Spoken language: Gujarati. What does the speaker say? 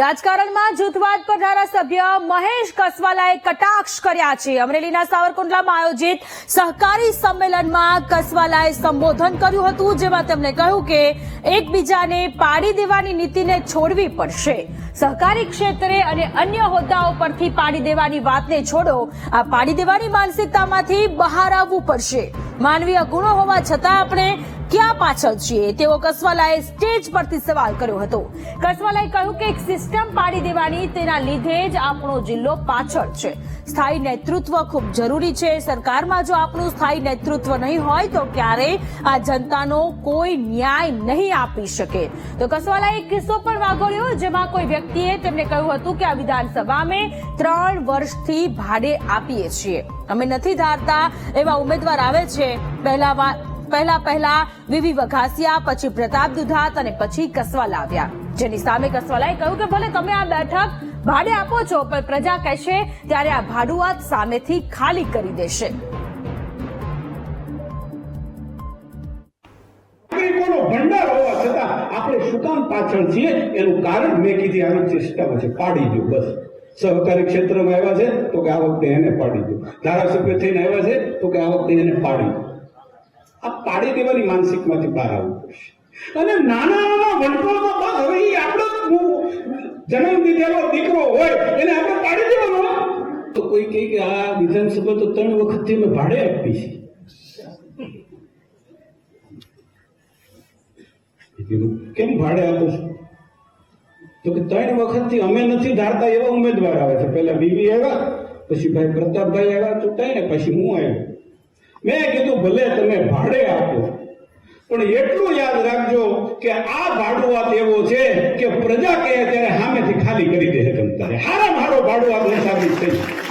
રાજકારણમાં જૂથવાદ પર ધારાસભ્ય મહેશ કસવાલાએ કટાક્ષ કર્યા છે. અમરેલીના સાવરકુંડલામાં આયોજિત સહકારી સંમેલનમાં કસવાલાએ સંબોધન કર્યું હતું, જેમાં તેમણે કહ્યું કે એકબીજાને પાડી દેવાની નીતિને છોડવી પડશે. સહકારી ક્ષેત્રે અને અન્ય હોદ્દાઓ પરથી પાડી દેવાની વાતને છોડો, આ પાડી દેવાની માનસિકતામાંથી બહાર આવવું પડશે. માનવીય ગુણો હોવા છતાં આપણે ક્યાં પાછળ છીએ? તેવો કસવાલાએ સ્ટેજ પરથી સવાલ કર્યો હતો. કસવાલાએ કહ્યું કે એક સિસ્ટમ પાડી દેવાની, તેના લીધે જ આપણો જિલ્લો પાછળ છે. સ્થાયી નેતૃત્વ ખૂબ જરૂરી છે. સરકારમાં જો આપણું સ્થાયી નેતૃત્વ નહીં હોય, તો ક્યારે આ જનતાનો કોઈ ન્યાય નહીં આપી શકે? તો કસવાલાએ એક કિસ્સો પણ વાગોળ્યો, જેમાં કોઈ વ્યક્તિએ તેમને કહ્યું હતું કે આ વિધાનસભા અમે ત્રણ વર્ષથી ભાડે આપીએ છીએ. અમે નથી ધારતા એવા ઉમેદવાર આવે છે. પહેલા પહેલા પહેલા વિવી વઘાસિયા, પછી પ્રતાપ દુધાત અને પછી કસવાલ આવ્યા. જેની સામે કસવાલાએ કહ્યું કે ભલે તમે આ બેઠક ભાડે આપો છો, પણ પ્રજા કહેશે ત્યારે આ ભાડુઆત સામેથી ખાલી કરી દેશે. સહકારી ક્ષેત્રમાં આવ્યા છે, તો કે આ વખતે એને પાડી દો ધારાસભ્ય થઈને આવ્યા છે, તો કે આ વખતે એને પાડી દો આ પાડી દેવાની માનસિકમાંથી બહાર આવવું પડશે. અને નાના નાના વંટોળમાં બસ હવે એ આપણો જન્મ દીધેલો દીકરો હોય, એને આપણે પાડી દેવાનો. તો કોઈ કહે કે આ વિધાનસભા તો ત્રણ વખતથી મેં ભાડે આપી છે. કેમ ભાડે આપો છો? તો કે ત્રણ વખતથી અમે નથી ધારતા એવા ઉમેદવાર આવે છે. પહેલા બીવી આવ્યા, પછી ભાઈ પ્રતાપભાઈ આવ્યા, તો ને પછી હું આવ્યો. મેં કીધું, ભલે તમે ભાડે આપો. પણ એટલું યાદ રાખજો કે આ ભાડુઆત એવો છે કે પ્રજા કહે ત્યારે સામેથી ખાલી કરી દે તમ તારે. હારા મારો ભાડુઆત સાબિત થઈ